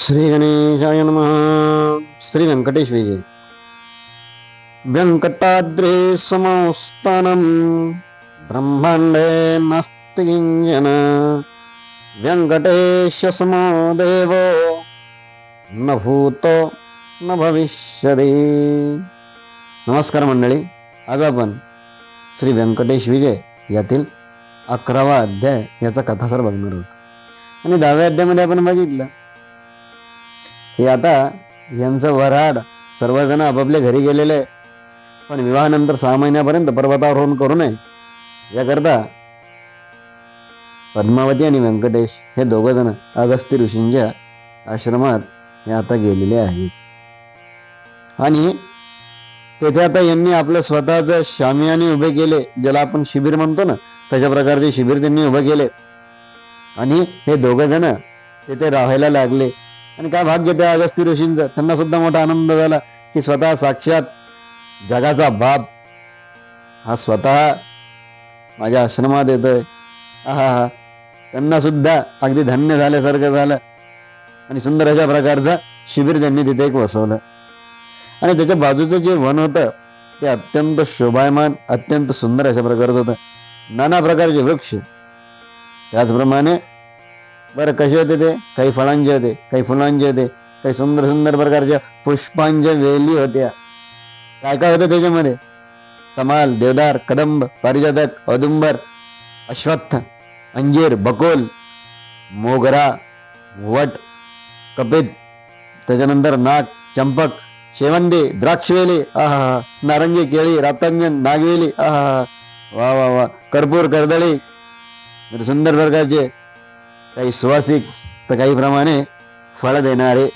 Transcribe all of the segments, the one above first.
श्री गणेशाय नम। श्री व्यंकटेश विजय व्यंकटाद्रे समस्थानं ब्रह्माण्डे नास्ति किंचन व्यंकटेश समो देवो न भूतो न भविष्यदे नमस्कार मंडळी आज आपण श्री व्यंकटेश विजय यातील अकरावा अध्याय याचा कथासार बघणार आहोत. आणि दहाव्या अध्यायामध्ये आपण बघितलं हे आता यांचं वराड सर्वजण आपापल्या घरी गेलेले पण विवाहानंतर सहा महिन्यापर्यंत पर्वतारोहण करू नये. याकरता पद्मावती आणि व्यंकटेश हे दोघंजण अगस्ती अगस्त्य ऋषींच्या आश्रमात हे आता गेलेले आहेत. आणि तेथे आता यांनी आपलं स्वतःचं शामियाने उभे केले ज्याला आपण शिबिर म्हणतो ना तशा प्रकारचे शिबिर त्यांनी उभे केले. आणि हे दोघंजण तेथे राहायला लागले. आणि काय भाग्य त्या अगस्ती ऋषींचं? त्यांना सुद्धा मोठा आनंद झाला की स्वतः साक्षात जगाचा बाप हा स्वतः माझ्या आश्रमात येतोय. आहा हा. त्यांना सुद्धा अगदी धन्य झाल्यासारखं झालं. आणि सुंदर अशा प्रकारचं शिबिर त्यांनी तिथे एक वसवलं आणि त्याच्या बाजूचं जे वन होतं ते अत्यंत शोभायमान अत्यंत सुंदर अशा प्रकारचं होतं. नाना प्रकारचे वृक्ष. त्याचप्रमाणे बरं कसे होते ते? काही फळांचे होते काही फुलांचे होते काही सुंदर सुंदर प्रकारच्या पुष्पांच्या वेली होत्या. काय काय होतं त्याच्यामध्ये? कमाल देवदार कदंब पारिजातक औदुंबर अश्वत्थ अंजीर बकोल मोगरा वट कपित त्याच्यानंतर नाग चंपक शेवंदी द्राक्षवेली आहा नारंगी केळी रातांजन नागवेली आहा वा वा वा. कर्पूर कर्दळी सुंदर प्रकारचे काही सुवासिक तर काही प्रमाणे फळ देणारे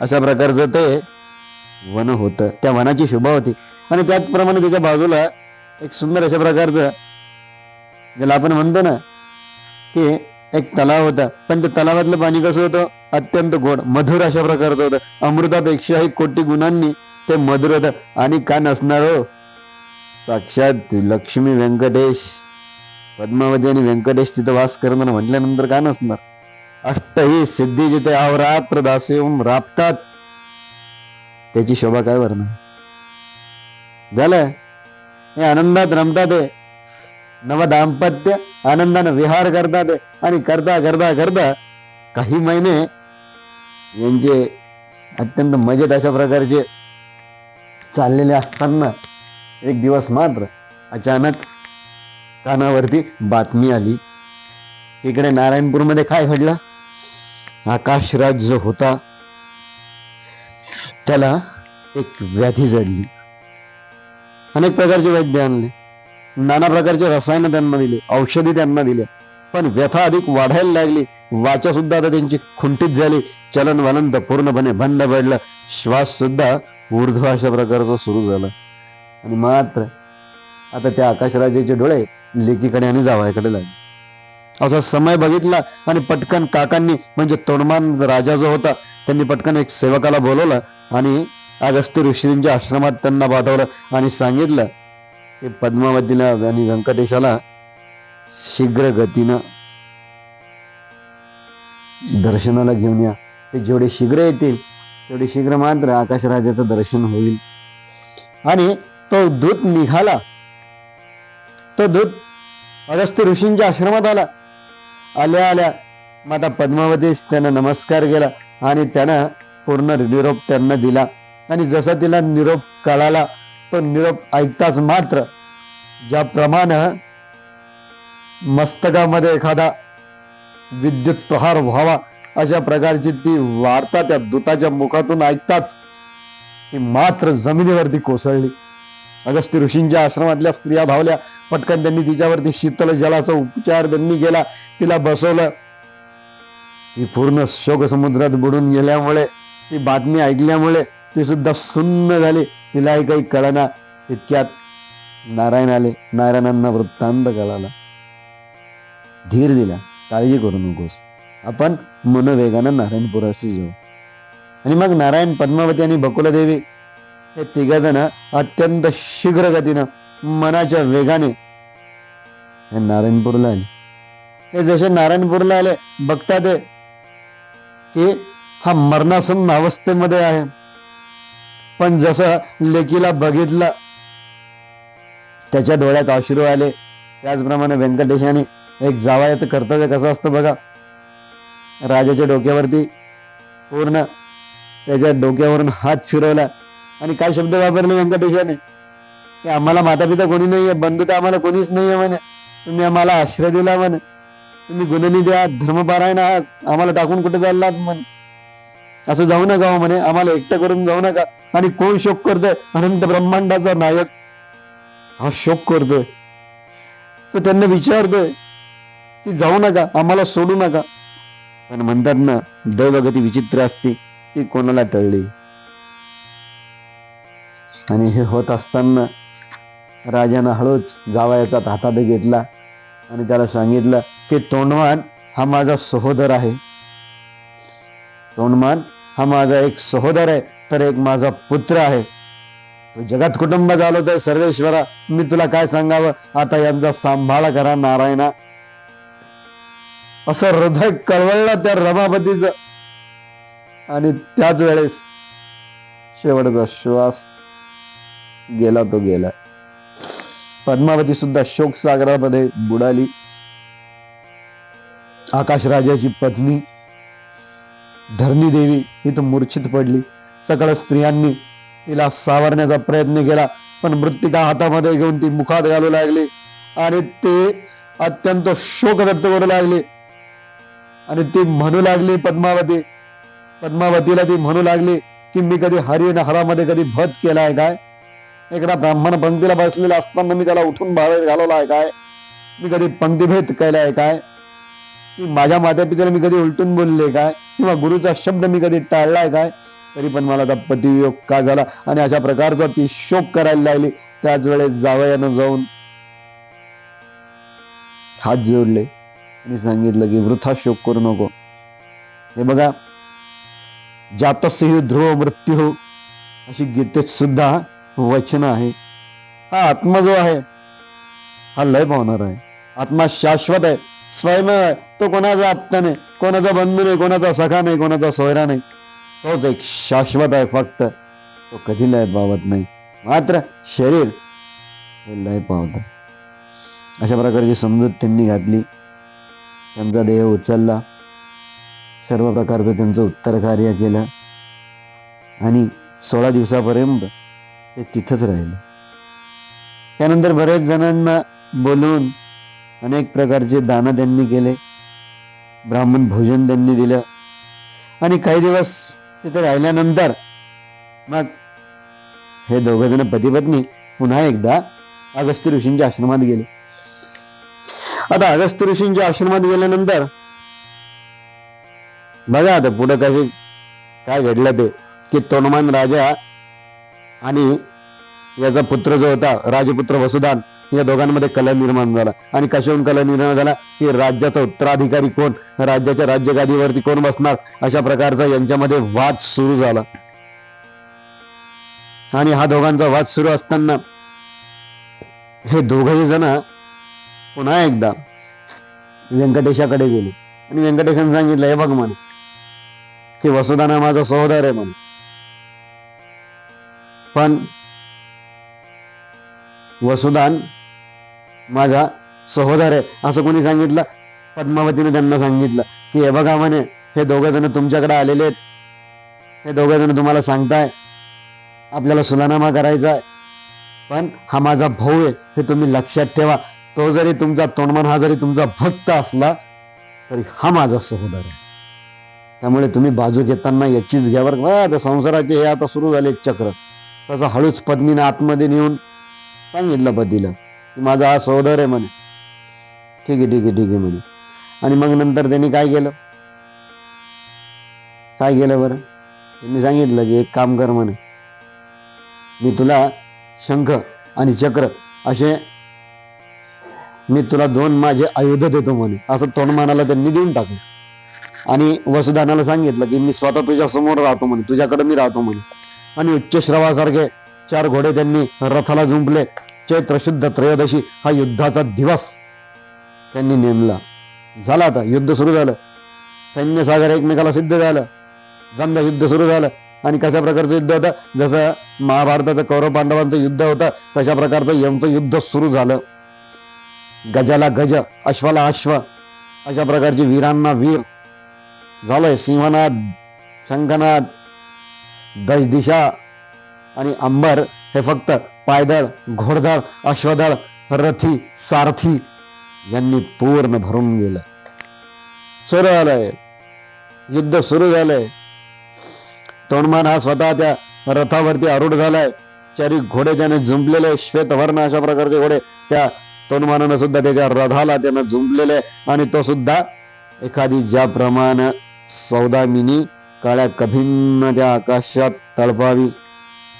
अशा प्रकारचं ते वन होतं. त्या वनाची शोभा होती. आणि त्याचप्रमाणे त्याच्या बाजूला एक सुंदर अशा प्रकारचं ज्याला आपण म्हणतो ना की एक तलाव होता. पण त्या तलावातलं पाणी कसं होतं? अत्यंत गोड मधुर अशा प्रकारचं होतं. अमृतापेक्षाही कोटी गुणांनी ते मधुर होतं. आणि का नसणार हो? साक्षात लक्ष्मी व्यंकटेश पद्मावती आणि व्यंकटेश तिथं वास करणार म्हटल्यानंतर का नसणार? अष्ट ही सिद्धी जिथे अवरात्र दास येऊन राबतात. त्याची शोभा काय वर्णन झालं हे आनंदात रमतात हे. नव दाम्पत्य आनंदानं विहार करतात आणि करता करता करता काही महिने यांचे अत्यंत मजेत अशा प्रकारचे चाललेले असताना एक दिवस मात्र अचानक कानावरती बातमी आली. इकडे नारायणपूरमध्ये काय घडलं? आकाशराज जो होता त्याला एक व्याधी जडली. अनेक प्रकारचे वैद्य आणले. नाना प्रकारचे रसायनं त्यांना दिले औषधी त्यांना दिले. पण व्यथा अधिक वाढायला लागली. वाचा सुद्धा आता त्यांची खुंटीत झाली. चलन वलन तर पूर्णपणे बंद पडलं. श्वास सुद्धा ऊर्ध्व अशा प्रकारचं सुरू झाला. आणि मात्र आता त्या आकाशराजाचे डोळे लेकीकडे आणि जावायकडे लागली. असा समय बघितला आणि पटकन काकांनी म्हणजे तोंडमान राजा जो होता त्यांनी पटकन एक सेवकाला बोलवलं आणि अगस्त्य ऋषींच्या आश्रमात त्यांना पाठवलं आणि सांगितलं की पद्मावतीला आणि व्यंकटेशाला शीघ्र गतीनं दर्शनाला घेऊन या. ते जेवढे शीघ्र येतील तेवढे शीघ्र मात्र आकाशराजाचं दर्शन होईल. आणि तो दूत निघाला. तो दूत अगस्त्य ऋषींच्या आश्रमात आला. आल्या आल्या. माता पद्मावतीस त्यानं नमस्कार केला आणि त्यानं पूर्ण निरोप त्यांना दिला. आणि जसा तिला निरोप कळाला तो निरोप ऐकताच मात्र ज्याप्रमाणे मस्तकामध्ये एखादा विद्युत प्रहार व्हावा अशा प्रकारची ती वार्ता त्या दूताच्या मुखातून ऐकताच ती मात्र जमिनीवरती कोसळली. अगस्त्य ऋषींच्या आश्रमातल्या स्त्रिया धावल्या. पटकन त्यांनी तिच्यावरती शीतल जलाचा उपचार त्यांनी केला. तिला बसवलं. ती पूर्ण शोक समुद्रात बुडून गेल्यामुळे ती बातमी ऐकल्यामुळे ती सुद्धा सुन्न झाली. तिलाही काही कळना. इतक्यात नारायण आले. नारायणांना वृत्तांत कळाला. धीर दिला. काळजी करू नकोस. आपण मनोवेगानं नारायणपुराशी जाऊ. आणि मग नारायण पद्मावती आणि बकुलादेवी हे तिघजण अत्यंत शीघ्र गतीनं मनाच्या वेगाने हे नारायणपूरला आले. हे जसे नारायणपूरला आले बघतात ते की हा मरणासन अवस्थेमध्ये आहे. पण जसं लेकीला बघितलं त्याच्या डोळ्यात अश्रू आले. त्याचप्रमाणे व्यंकटेशाने एक जावायचं कर्तव्य कसं असतं बघा. राजाच्या डोक्यावरती पूर्ण त्याच्या डोक्यावरून हात फिरवला. आणि काय शब्द वापरले व्यंकटेशाने? की आम्हाला मातापिता कोणी नाहीये बंधू तर आम्हाला कोणीच नाहीये म्हणे. तुम्ही आम्हाला आश्रय दिला म्हणे. तुम्ही गुणनी द्या धर्मपारायण आहात आम्हाला टाकून कुठे चाललात म्हणे. असं जाऊ नका हो म्हणे आम्हाला एकटं करून जाऊ नका. आणि कोण शोक करतोय? अनंत ब्रह्मांडाचा नायक हा शोक करतोय. तो त्यांना विचारतोय की जाऊ नका आम्हाला सोडू नका. पण म्हणतात ना दैवगती विचित्र असते ती कोणाला टळली? आणि हे होत असताना राजानं हळूच जावयाचा हातात घेतला आणि त्याला सांगितलं की तोंडमान हा माझा सहोदर आहे. तोंडमान हा माझा एक सहोदर आहे तर एक माझा पुत्र आहे. तू जगात कुटुंब झालो तर सर्वेश्वरा मी तुला काय सांगावं? आता यांचा सांभाळ करा नारायणा. असं हृदय कळवळलं त्या रमापतीच. आणि त्याच वेळेस शेवटचा श्वास गेला तो गेला. पद्मावती सुद्धा शोक सागरामध्ये बुडाली आकाशराजाची पत्नी धरणी देवी ही तर मूर्छित पडली. सकळ स्त्रियांनी तिला सावरण्याचा प्रयत्न केला पण मृत्तिका हातामध्ये घेऊन ती मुखात घालू लागली आणि ते अत्यंत शोक व्यक्त करू लागले. आणि ती म्हणू लागली पद्मावती पद्मावतीला ती म्हणू लागली की मी कधी हरी हरामध्ये कधी भत केलाय काय? एकदा ब्राह्मण पंक्तीला बसलेला असताना मी त्याला उठून बाहेर घालवला आहे काय? मी कधी पंक्तीभेद केलाय काय? की माझ्या मातापित्याला मी कधी उलटून बोलले काय? किंवा गुरुचा शब्द मी कधी टाळलाय काय? तरी पण मला आता पतियोग का झाला? आणि अशा प्रकारचा ती शोक करायला लागली. त्याच वेळेस जावयानं जाऊन हात जोडले. आणि सांगितलं की वृथा शोक करू नको. हे बघा जातस्य ध्रुव मृत्यू अशी गीतेत सुद्धा वचन आहे. हा आत्मा जो आहे हा लय पावणार आहे. आत्मा शाश्वत आहे. स्वयं आहे. तो कोणाचा आत्मा नाही कोणाचा बंधू नाही कोणाचा सखा नाही कोणाचा सोयरा नाही. तोच एक शाश्वत आहे फक्त. तो कधी लय पावत नाही. मात्र शरीर हे लय पावत अशा प्रकारची समजूत त्यांनी घातली. त्यांचा देह उचलला. सर्व प्रकारचं त्यांचं उत्तर कार्य केलं. आणि सोळा दिवसापर्यंत ते तिथंच राहिले. त्यानंतर बरेच जणांना बोलवून अनेक प्रकारचे दानं त्यांनी केले ब्राह्मण भोजन त्यांनी दिलं. आणि काही दिवस तिथे राहिल्यानंतर मग हे दोघंजण पतीपत्नी पुन्हा एकदा अगस्त्य ऋषींच्या आश्रमात गेले. आता अगस्त्य ऋषींच्या आश्रमात गेल्यानंतर बघा आता पुढं कसे काय घडलं ते. की तोंडमान राजा आणि याचा पुत्र जो होता राजपुत्र वसुदान या दोघांमध्ये कला निर्माण झाला. आणि कशाहून कला निर्माण झाला? की राज्याचा उत्तराधिकारी कोण? राज्याच्या राज्यगादीवरती कोण बसणार? अशा प्रकारचा यांच्यामध्ये वाद सुरू झाला. आणि हा दोघांचा वाद सुरू असताना हे दोघही जण पुन्हा एकदा व्यंकटेशाकडे गेले. आणि व्यंकटेशाने सांगितलं हे बघ म्हणे की वसुदाना माझा सहोदर आहे म्हणे. पण वसुदान माझा सहोदर आहे. असं कोणी सांगितलं? पद्मावतीने त्यांना सांगितलं की हे बघा म्हणे हे दोघं जण तुमच्याकडे आलेले आहेत. हे दोघं जण तुम्हाला सांगताय. आपल्याला सुलानामा करायचा आहे. पण हा माझा भाऊ आहे हे तुम्ही लक्षात ठेवा. तो जरी तुमचा तोंडमन हा जरी तुमचा भक्त असला तरी हा माझा सहोदर आहे. त्यामुळे तुम्ही बाजू घेताना याचीच घ्यावर संसाराचे हे आता सुरू झाले चक्र. तसं हळूच पत्नीनं आतमध्ये नेऊन सांगितलं पतीला की माझा हा सहोदर आहे म्हणे. ठीक आहे ठीक आहे ठीक आहे म्हणे. आणि मग नंतर त्यांनी काय केलं? काय केलं बरं? त्यांनी सांगितलं की एक काम कर म्हणे. मी तुला शंख आणि चक्र असे मी तुला दोन माझे आयुध देतो म्हणे. असं तोंडमानाला त्यांनी देऊन टाकलं. आणि वसुधानाला सांगितलं की मी स्वतः तुझ्या समोर राहतो म्हणे. तुझ्याकडे मी राहतो म्हणे. आणि उच्चश्रवासारखे चार घोडे त्यांनी रथाला जुंपले चैत्र शुद्ध त्रयोदशी हा युद्धाचा दिवस त्यांनी नेमला. झाला आता युद्ध सुरू झालं. सैन्यसागर एकमेकाला सिद्ध झालं. समजा युद्ध सुरू झालं. आणि कशा प्रकारचं युद्ध होतं? जसं महाभारताचं कौरव पांडवांचं युद्ध होतं तशा प्रकारचं यांचं युद्ध सुरू झालं. गजाला गज अश्वाला अश्व अशा प्रकारची वीरांना वीर. झालंय सिंहनाद शंखनाद दश दिशा आणि अंबर हे फक्त पायदळ घोडदळ अश्वदळ रथी सारथी यांनी पूर्ण भरून गेलं. सुरू झालंय. युद्ध सुरू झालंय. तोंडमान हा स्वतः त्या रथावरती आरूढ झालाय. चारी घोडे त्याने झुंपलेले श्वेतवर्ण अशा प्रकारचे घोडे त्या तोंडमानानं सुद्धा त्याच्या रथाला त्यानं झुंपलेले आणि तो सुद्धा एखादी ज्याप्रमाणे सौदामिनी काळ्या कभिन्न त्या आकाशात तळपावी.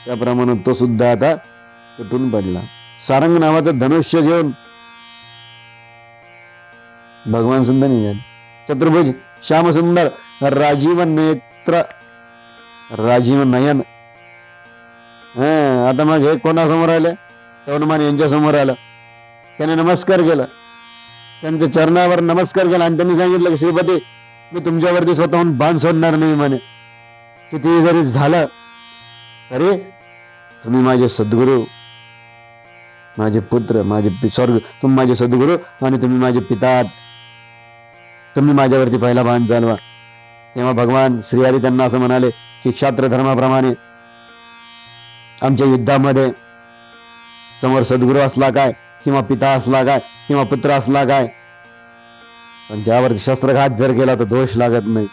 त्याप्रमाणे तो सुद्धा आता तुटून पडला. सारंग नावाचं धनुष्य घेऊन भगवान सुंदर निघाले. चतुर्भुज श्यामसुंदर राजीव नेत्र राजीव नयन. आता मग हे कोणासमोर आले? तवनमान यांच्या समोर आलं. त्याने नमस्कार केला. त्यांच्या चरणावर नमस्कार केला आणि त्यांनी सांगितलं की श्रीपती मी तुमच्यावरती स्वतःहून बाण सोडणार नाही म्हणे. किती जरी झालं तरी तुम्ही माझे सद्गुरू माझे पुत्र माझे स्वर्ग तुम्ही माझे सद्गुरू आणि तुम्ही माझे पिता. तुम्ही माझ्यावरती पहिला बाण चालवा. तेव्हा भगवान श्रीहरी त्यांना असं म्हणाले की क्षात्र धर्माप्रमाणे आमच्या युद्धामध्ये समोर सद्गुरू असला काय किंवा पिता असला काय किंवा पुत्र असला काय पण त्यावर शस्त्रघात जर केला तर दोष लागत नाही.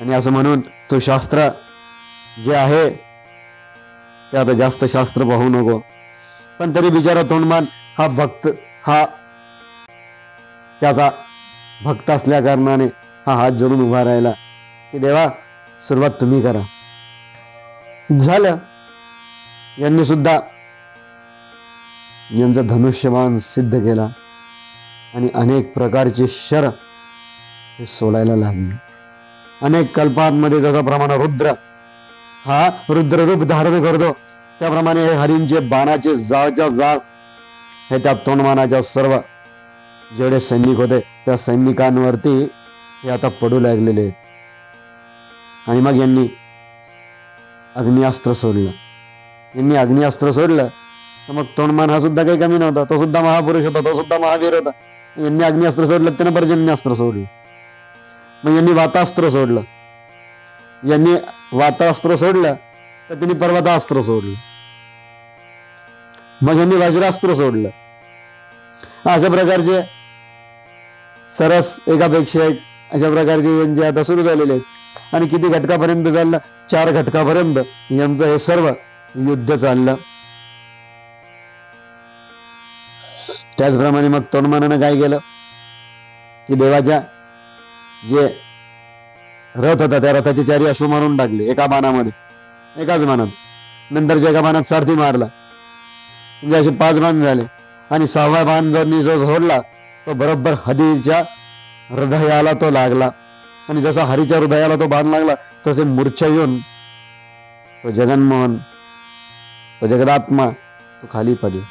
आणि असं म्हणून तो शास्त्र जे आहे ते आता जास्त शास्त्र पाहू नको. पण तरी बिचारा तोंडमान हा भक्त हा त्याचा भक्त असल्या कारणाने हा हात जोडून उभा राहिला की देवा सुरुवात तुम्ही करा. झालं. यांनी सुद्धा यांचा धनुष्यमान सिद्ध केला. आणि अनेक प्रकारचे शर हे सोडायला लागले. अनेक कल्पांमध्ये जसाप्रमाणे रुद्र हा रुद्र रूप धारण करतो त्याप्रमाणे हे हरींचे बाणाचे जाळच्या जाळ हे त्या तोंडमानाच्या सर्व जेवढे सैनिक होते त्या सैनिकांवरती हे आता पडू लागलेले आणि मग यांनी अग्निअस्त्र सोडलं. यांनी अग्निअस्त्र सोडलं तर मग तोंडमान हा सुद्धा काही कमी नव्हता. तो सुद्धा महापुरुष होता तो सुद्धा महावीर होता. यांनी अग्निअस्त्र सोडलं त्यानं पर्जन्यास्त्र सोडलं. मग यांनी वातास्त्र सोडलं. यांनी वातास्त्र सोडलं तर त्यांनी पर्वतास्त्र सोडलं. मग यांनी वज्रास्त्र सोडलं. अशा प्रकारचे सरस एकापेक्षा एक अशा प्रकारचे यांचे आता सुरू झालेले आहेत. आणि किती घटकापर्यंत चाललं? चार घटकापर्यंत यांचं हे सर्व युद्ध चाललं. त्याचप्रमाणे मग तोंडमानानं काय केलं? की देवाच्या जे रथ होता त्या रथाचे चारी अश्व मारून टाकले एका बाणामध्ये एकाच बाणात. नंतरच्या एका बाणात सारथी मारला. म्हणजे असे पाच बाण झाले. आणि सहावा बाण जर मी जो सोडला तो बरोबर हदीच्या हृदयाला तो लागला. आणि जसा हरीच्या हृदयाला तो बाण लागला तसे मूर्छा येऊन तो जगनमोहन तो जगदात्मा तो खाली पडला.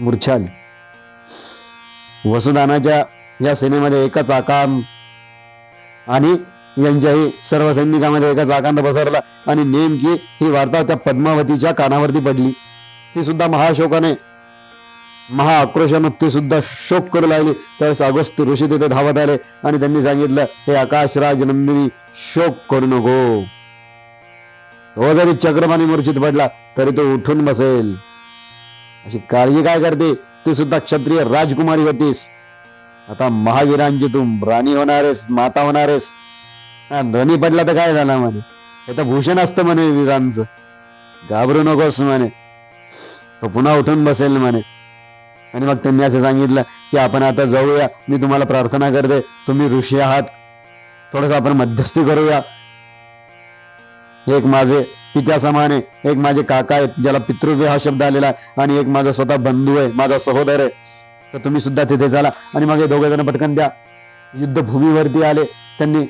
मूर्छा आली. वसुदानाच्या या सेनेमध्ये एकच आकांत आणि यांच्याही सर्व सैनिकांमध्ये एकच आकांत पसरला आणि नेमकी ही वार्ता त्या पद्मावतीच्या कानावरती पडली. ती सुद्धा महाशोकाने महाआक्रोशानं ती सुद्धा शोक करू लागली. त्यावेळेस अगस्त ऋषी तिथे धावत आले आणि त्यांनी सांगितलं हे आकाशराज नंदिनी शोक करू नको. तो जरी चक्रमाने मूर्छित पडला तरी तो उठून बसेल. अशी काळजी काय करते? ती सुद्धा क्षत्रिय राजकुमारी होतीस. आता महावीरांची तू राणी होणारेस माता होणारेस. आणि रणी पडला तर काय झाला म्हणे? हे तर भूषण असतं म्हणे वीरांचं. घाबरू नकोस म्हणे. तो पुन्हा उठून बसेल म्हणे. आणि मग त्यांनी असं सांगितलं की आपण आता जाऊया मी तुम्हाला प्रार्थना करते तुम्ही ऋषी आहात. थोडस आपण मध्यस्थी करूया. एक माझे पित्या समान आहे एक माझे काका आहेत ज्याला पितृव्य हा शब्द आलेला आहे आणि एक माझा स्वतः बंधू आहे माझा सहोदर आहे. तर तुम्ही सुद्धा तिथे झाला आणि मग हे दोघे जण पटकन त्या युद्धभूमीवरती आले. त्यांनी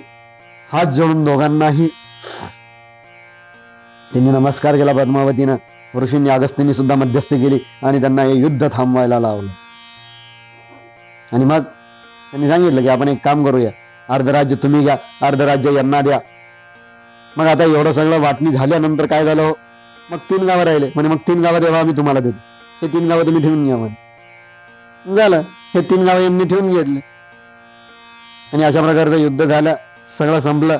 हात जोडून दोघांनाही त्यांनी नमस्कार केला पद्मावतीनं. ऋषींनी अगस्तींनी सुद्धा मध्यस्थी केली आणि त्यांना हे युद्ध थांबवायला लावलं. आणि मग त्यांनी सांगितलं की आपण एक काम करूया. अर्ध राज्य तुम्ही घ्या. अर्ध राज्य यांना द्या. मग आता एवढं सगळं वाटणी झाल्यानंतर काय झालं? हो? मग तीन गावं राहिले. म्हणजे मग तीन गावं देवा आम्ही तुम्हाला देतो. हे तीन गावं तुम्ही ठेवून घ्या म्हणे. झालं. हे तीन गावं यांनी ठेवून घेतले. आणि अशा प्रकारचं युद्ध झालं. सगळं संपलं.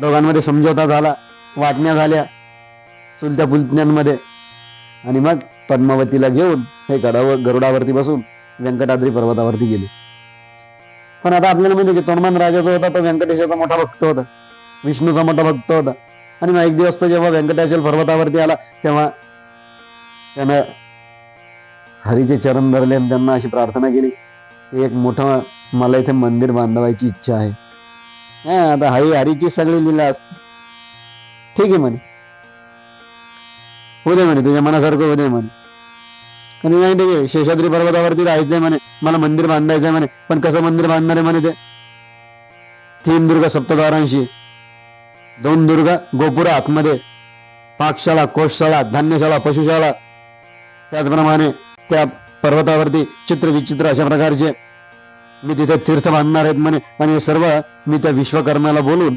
दोघांमध्ये समझोता झाला. वाटण्या झाल्या. चुलत्या पुलत्यांमध्ये. आणि मग पद्मावतीला घेऊन हे गडावर गरुडावरती बसून व्यंकटाद्री पर्वतावरती गेले. पण आता आपल्याला माहिती की तोंडमान राजा जो होता तो व्यंकटेशाचा मोठा भक्त होता. विष्णूचा मोठा भक्त होता. आणि मग एक दिवस तो जेव्हा व्यंकटाचल पर्वतावरती आला तेव्हा त्यानं हरीचे चरण धरले आणि त्यांना अशी प्रार्थना केली की एक मोठं मला इथे मंदिर बांधवायची इच्छा आहे. हा, आता हरी हरीची सगळी लिला असते. ठीक आहे म्हणे. होऊ दे म्हणे तुझ्या मनासारखं होऊ दे म्हणे. आणि नाही ठीक आहे शेषाद्री पर्वतावरती राहायचंय म्हणे मला मंदिर बांधायचंय म्हणे पण कसं मंदिर बांधणार आहे म्हणे ते? थीमदुर्ग दुर्ग सप्तद्वारांशी दोन दुर्ग गोपुर आतमध्ये. पाकशाळा कोषशाळा धान्यशाळा पशुशाळा. त्याचप्रमाणे त्या पर्वतावरती चित्र विचित्र अशा प्रकारचे मी तिथे तीर्थ बांधणार आहेत म्हणे. आणि हे सर्व मी त्या विश्वकर्माला बोलून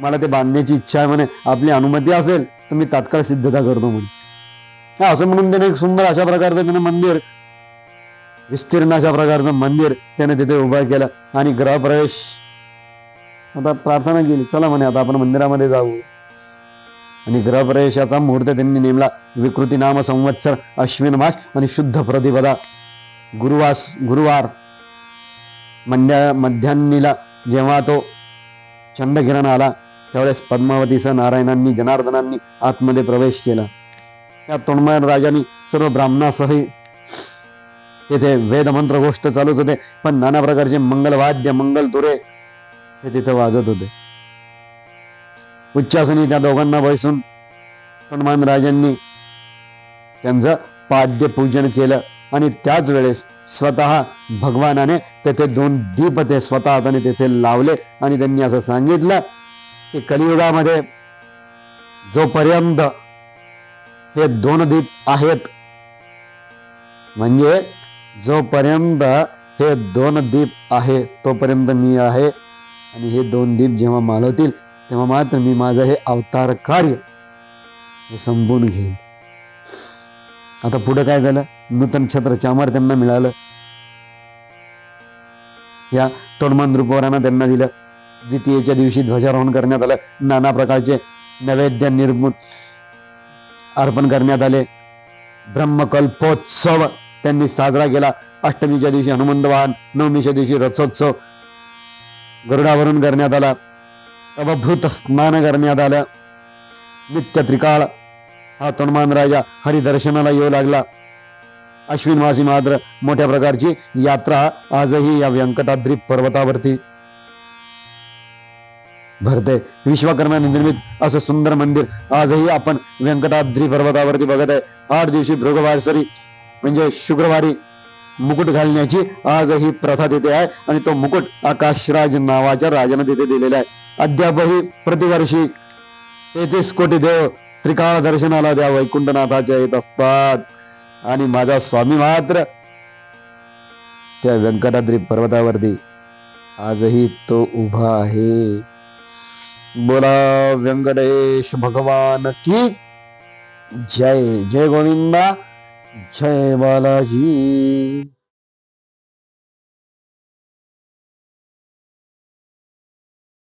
मला ते बांधण्याची इच्छा आहे म्हणे. आपली अनुमती असेल तर मी तात्काळ सिद्धता करतो म्हणे. असं म्हणून त्याने एक सुंदर अशा प्रकारचं त्याने मंदिर विस्तीर्ण अशा प्रकारचं मंदिर त्याने तिथे उभं केलं. आणि ग्रहप्रवेश आता प्रार्थना केली चला म्हणे आता आपण मंदिरामध्ये जाऊ. आणि गृहप्रवेशाचा मुहूर्त त्यांनी नेमला. विकृती नाम संवत्सर अश्विन मास आणि शुद्ध प्रतिपदा. गुरुवास गुरुवार मंड्या मध्यान्नीला जेव्हा तो चंद्रकिरण आला त्यावेळेस पद्मावतीसह नारायणांनी जनार्दनांनी आतमध्ये प्रवेश केला. त्या तोंडमय राजांनी सर्व ब्राह्मणासह तेथे वेदमंत्र गोष्ट चालूच होते. पण नाना प्रकारचे मंगलवाद्य मंगल तुरे हे तिथं वाजत होते. उच्चासनी त्या दोघांना बसून हनुमान राजांनी त्यांचं पाद्य पूजन केलं आणि त्याच वेळेस स्वतः भगवानाने तेथे दोन दीप ते स्वतः त्याने तेथे लावले आणि त्यांनी असं सांगितलं की कलियुगामध्ये जोपर्यंत हे दोन दीप आहेत म्हणजे जोपर्यंत हे दोन दीप आहे तोपर्यंत मी आहे. आणि हे दोन दीप जेव्हा मालवतील तेव्हा मात्र मी माझं हे अवतार कार्य हे संपवून घेईन. आता पुढं काय झालं? नूतन छत्र चामर त्यांना मिळालं. या तोडमान रूपवरांना त्यांना दिलं. द्वितीयेच्या दिवशी ध्वजारोहण करण्यात आलं. नाना प्रकारचे नैवेद्य निर्मूल अर्पण करण्यात आले. ब्रह्मकल्पोत्सव त्यांनी साजरा केला. अष्टमीच्या दिवशी हनुमंत वाहन नवमीच्या दिवशी रथोत्सव गरुडावरून करण्यात आला. अवभूत स्नान करण्यात आलं. नित्य त्रिकाळ हा तनुमान राजा हरिदर्शनाला येऊ लागला. अश्विन मासी मात्र मोठ्या प्रकारची यात्रा आजही या व्यंकटाद्री पर्वतावरती. भरते विश्वकर्माने निर्मित असं सुंदर मंदिर आजही आपण व्यंकटाद्री पर्वतावरती बघत आहे. आठ दिवशी भृगवासरी म्हणजे शुक्रवारी मुकुट घालण्याची आजही प्रथा तिथे आहे. आणि तो मुकुट आकाशराज नावाच्या राजाने तिथे दिलेला आहे. अद्यापही प्रतिवर्षी तेहतीस कोटी देव त्रिकाळ दर्शनाला त्या वैकुंठनाथाच्या येत असतात. आणि माझा स्वामी मात्र त्या व्यंकटाद्री पर्वतावरती आजही तो उभा आहे. बोला व्यंकटेश भगवान की जय जय गोविंदा. जय बालाजी।